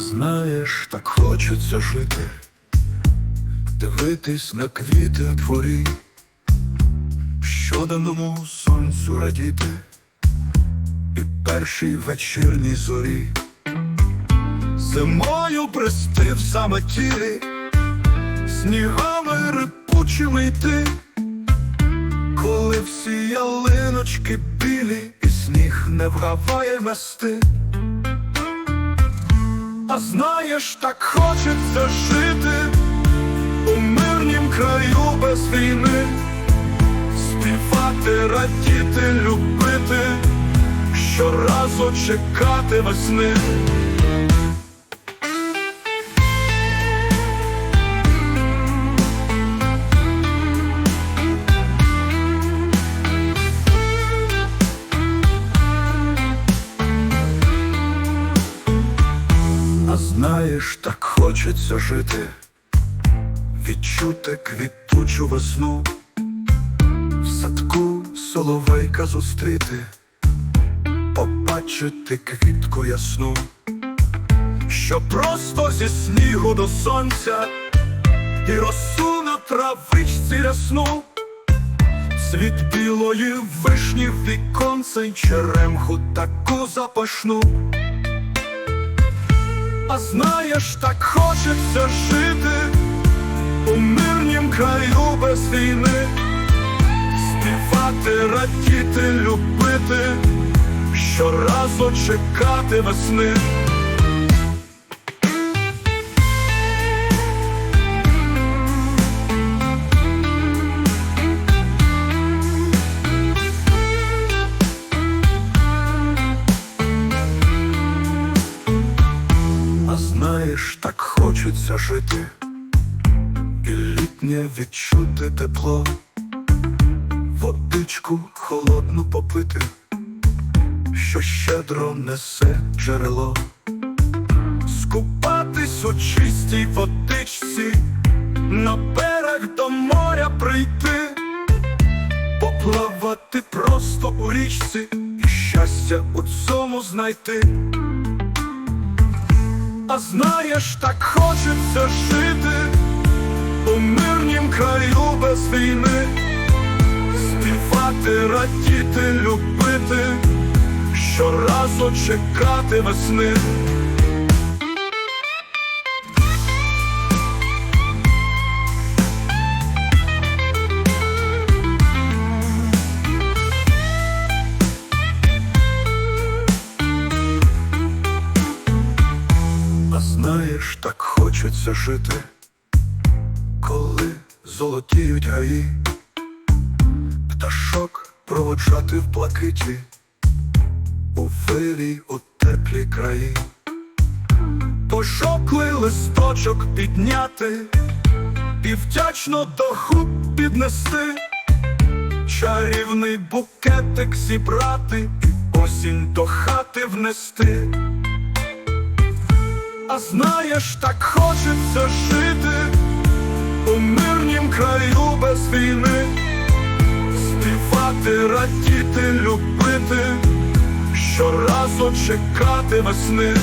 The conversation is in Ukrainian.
Знаєш, так хочеться жити, дивитись на квіти дворі, щоденному сонцю радіти, і першій вечірній зорі, зимою брести в самотілі, снігами рипучими йти, коли всі ялиночки білі, і сніг не вгаває мести. А знаєш, так хочеться жити у мирнім краю без війни, співати, радіти, любити, щоразу чекати весни. Знаєш, так хочеться жити, відчути квітучу весну, в садку соловейка зустріти, побачити квітку ясну, що просто зі снігу до сонця, і росу на травичці рясну, світ білої вишні віконце й черемху таку запашну. А знаєш, так хочеться жити у мирнім краю без війни, співати, радіти, любити, щоразу чекати весни. Знаєш, так хочеться жити, і літнє відчути тепло, водичку холодну попити, що щедро несе джерело, скупатись у чистій водичці, на берег до моря прийти, поплавати просто у річці, і щастя у цьому знайти. А знаєш, так хочеться жити у мирнім краю без війни, співати, радіти, любити, щоразу чекати весни. Знаєш, так хочеться жити, коли золотіють гаї, пташок проводжати в блакиті, у вирій у теплі краї, пожоклий листочок підняти і вдячно до губ піднести, чарівний букетик зібрати, і осінь до хати внести. А знаєш, так хочеться жити у мирнім краю без війни, співати, радіти, любити, щоразу чекати весни.